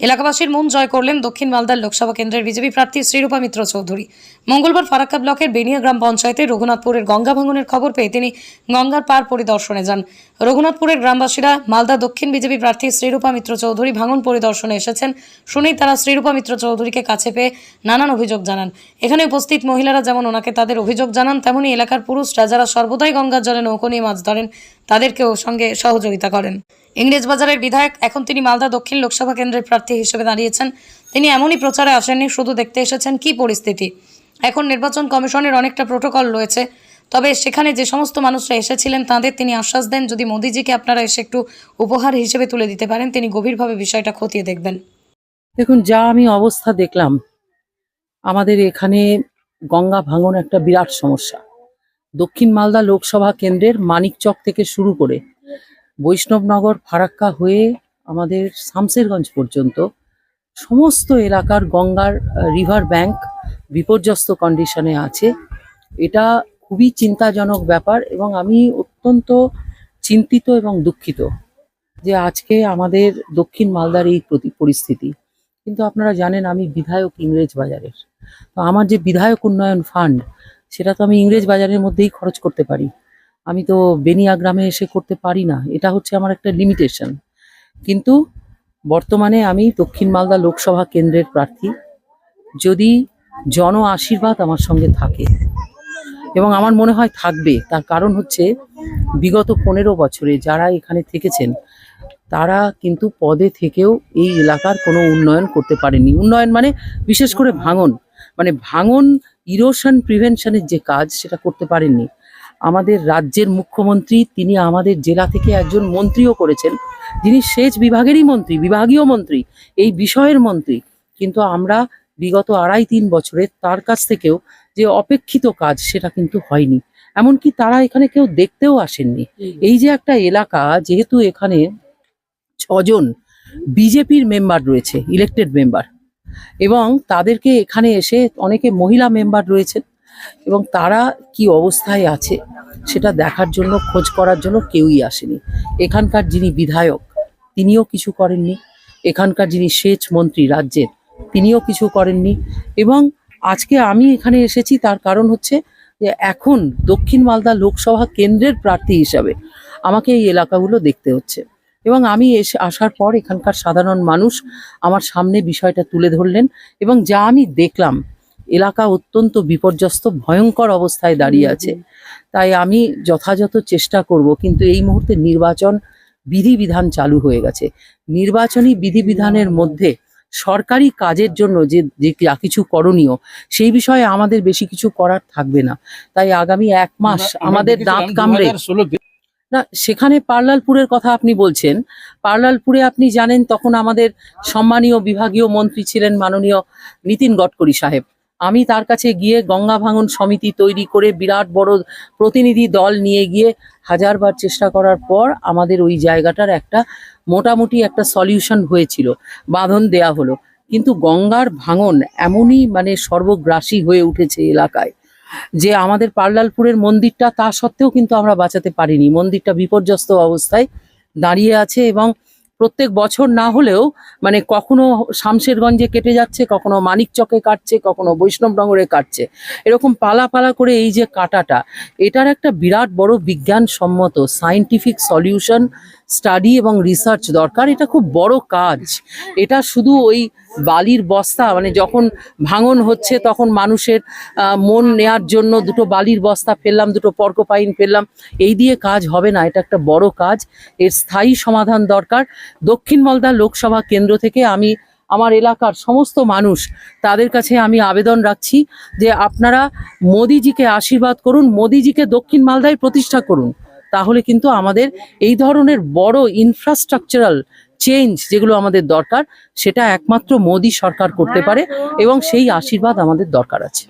এলাকাবাসীর মন জয় করলেন দক্ষিণ মালদার লোকসভা কেন্দ্রের বিজেপি প্রার্থী শ্রীরূপা মিত্র চৌধুরী। মঙ্গলবার ফারাক্কা ব্লকের বেনিয়া গ্রাম পঞ্চায়েতের রঘুনাথপুরের গঙ্গা ভাঙনের খবর পেয়ে তিনি গঙ্গার পার পরিদর্শনে যান। রঘুনাথপুরের গ্রামবাসীরা মালদা দক্ষিণ বিজেপি প্রার্থী শ্রীরূপা মিত্র চৌধুরী ভাঙন পরিদর্শনে এসেছেন শুনেই তারা শ্রীরূপা মিত্র চৌধুরীকে কাছে পেয়ে নানান অভিযোগ জানান। এখানে উপস্থিত মহিলারা যেমন ওনাকে তাদের অভিযোগ জানান, তেমনি এলাকার পুরুষরা যারা সর্বদাই গঙ্গার জলে নৌকো নিয়ে মাছ ধরেন তাদেরকেও সঙ্গে সহযোগিতা করেন। ইংরেজবাজারের বিধায়ক, এখন তিনি মালদা দক্ষিণ লোকসভা কেন্দ্রের প্রার্থী হিসেবে দাঁড়িয়েছেন। তিনি এমনই প্রচারে আসেননি, শুধু দেখতে এসেছেন কি পরিস্থিতি। এখন নির্বাচন কমিশনের অনেকটা প্রোটোকল রয়েছে, তবে সেখানে যে সমস্ত মানুষরা এসেছিলেন তাদের তিনি আশ্বাস দেন, যদি মোদিজিকে আপনারা এসে একটু উপহার হিসেবে তুলে দিতে পারেন, তিনি গভীরভাবে বিষয়টা খতিয়ে দেখবেন। দেখুন, যা আমি অবস্থা দেখলাম, আমাদের এখানে গঙ্গা ভাঙন একটা বিরাট সমস্যা। দক্ষিণ মালদা লোকসভা কেন্দ্রের মানিকচক থেকে শুরু করে বৈষ্ণবনগর ফারাক্কা হয়ে আমাদের শামসেরগঞ্জ পর্যন্ত সমস্ত এলাকার গঙ্গার রিভার ব্যাংক বিপর্যস্ত কন্ডিশনে আছে। এটা খুবই চিন্তাজনক ব্যাপার এবং আমি অত্যন্ত চিন্তিত এবং দুঃখিত যে আজকে আমাদের দক্ষিণ মালদার এই পরিস্থিতি। কিন্তু আপনারা জানেন আমি বিধায়ক ইংরেজ বাজারের। তো আমার যে বিধায়ক উন্নয়ন ফান্ড সেটা তো আমি ইংরেজ বাজারের মধ্যেই খরচ করতে পারি। আমি তো বেনিয়া গ্রামে এসে করতে পারি না। এটা হচ্ছে আমার একটা লিমিটেশন কিন্তু বর্তমানে আমি দক্ষিণ মালদা লোকসভা কেন্দ্রের প্রার্থী। যদি জন আশীর্বাদ আমার সঙ্গে থাকে। এবং আমার মনে হয় থাকবে। তার কারণ হচ্ছে বিগত পনেরো বছরে যারা এখানে থেকেছেন, তারা কিন্তু পদে থেকেও এই এলাকার কোনো উন্নয়ন করতে পারেনি উন্নয়ন মানে বিশেষ করে ভাঙন। মানে ভাঙন ইরোশন প্রিভেনশনের যে কাজ সেটা করতে পারেননি। আমাদের রাজ্যের মুখ্যমন্ত্রী তিনি আমাদের জেলা থেকে একজন মন্ত্রীও করেছেন। যিনি সেচ বিভাগেরই মন্ত্রী বিভাগীয় মন্ত্রী এই বিষয়ের মন্ত্রী। কিন্তু আমরা বিগত আড়াই তিন বছরে তার কাছ থেকেও যে অপেক্ষিত কাজ সেটা কিন্তু হয়নি। এমনকি তারা এখানে কেউ দেখতেও আসেননি। এই যে একটা এলাকা যেহেতু এখানে ছজন বিজেপির মেম্বার রয়েছে ইলেক্টেড মেম্বার এবং তাদেরকে এখানে এসে অনেকে মহিলা মেম্বার রয়েছেন এবং তারা কি অবস্থায় আছে সেটা দেখার জন্য, খোঁজ করার জন্য কেউই আসেনি। এখানকার যিনি বিধায়ক, তিনিও কিছু করেননি। এখানকার যিনি সেচ মন্ত্রী রাজ্যের, তিনিও কিছু করেননি। এবং আজকে আমি এখানে এসেছি তার কারণ হচ্ছে যে এখন দক্ষিণ মালদা লোকসভা কেন্দ্রের প্রার্থী হিসাবে আমাকে এই এলাকাগুলো দেখতে হচ্ছে। এবং আমি এসে আসার পর এখানকার সাধারণ মানুষ আমার সামনে বিষয়টা তুলে ধরলেন এবং যা আমি দেখলাম এলাকা অত্যন্ত বিপর্যস্ত ভয়ঙ্কর অবস্থায় দাঁড়িয়ে আছে। তাই আমি যথাযথ চেষ্টা করব কিন্তু এই মুহূর্তে নির্বাচন বিধিবিধান চালু হয়ে গেছে। নির্বাচনী বিধিবিধানের মধ্যে সরকারি কাজের জন্য যে যে যা কিছু করণীয় সেই বিষয়ে আমাদের বেশি কিছু করার থাকবে না। তাই আগামী এক মাস আমাদের দাঁত কামড়ে না, সেখানে পার্লালপুরের কথা আপনি বলছেন। পার্লালপুরে আপনি জানেন তখন আমাদের সম্মানীয় বিভাগীয় মন্ত্রী ছিলেন মাননীয় নীতিন গডকরি সাহেব। আমি তার কাছে গিয়ে গঙ্গা ভাঙন সমিতি তৈরি করে বিরাট বড় প্রতিনিধি দল নিয়ে গিয়ে হাজারবার চেষ্টা করার পর আমাদের ওই জায়গাটার একটা মোটামুটি একটা সলিউশন হয়েছিল, বাঁধন দেয়া হলো। কিন্তু গঙ্গার ভাঙন এমনই মানে সর্বগ্রাসী হয়ে উঠেছে এলাকায়। যে আমাদের পার্লালপুরের মন্দিরটা তা সত্ত্বেও কিন্তু আমরা বাঁচাতে পারিনি। মন্দিরটা বিপর্যস্ত অবস্থায় দাঁড়িয়ে আছে এবং প্রত্যেক বছর না হলেও মানে কখনো শামশেরগঞ্জে কেটে যাচ্ছে, কখনো মানিকচকে কাটছে, কখনো বৈষ্ণবনগরে কাটছে। এরকম পালা পালা করে এই যে কাটাটা, এটার একটা বিরাট বড় বিজ্ঞানসম্মত সায়েন্টিফিক সলিউশন স্টাডি এবং রিসার্চ দরকার। এটা খুব বড় কাজ। এটা শুধু ওই বালির বস্তা মানে যখন ভাঙন হচ্ছে তখন মানুষের মন নেয়ার জন্য দুটো বালির বস্তা ফেললাম, দুটো পর্কোপাইন ফেললাম। এই দিয়ে কাজ হবে না, এটা একটা বড় কাজ। এর স্থায়ী সমাধান দরকার। দক্ষিণ মালদা লোকসভা কেন্দ্র থেকে আমি, আমার এলাকার সমস্ত মানুষ, তাদের কাছে আমি আবেদন রাখছি যে আপনারা মোদিজিকে আশীর্বাদ করুন, মোদিজিকে দক্ষিণ মালদায় প্রতিষ্ঠা করুন। তাহলে কিন্তু আমাদের এই ধরনের বড় ইনফ্রাস্ট্রাকচারাল চেঞ্জ যেগুলো আমাদের দরকার, সেটা একমাত্র মোদি সরকার করতে পারে এবং সেই আশীর্বাদ আমাদের দরকার আছে।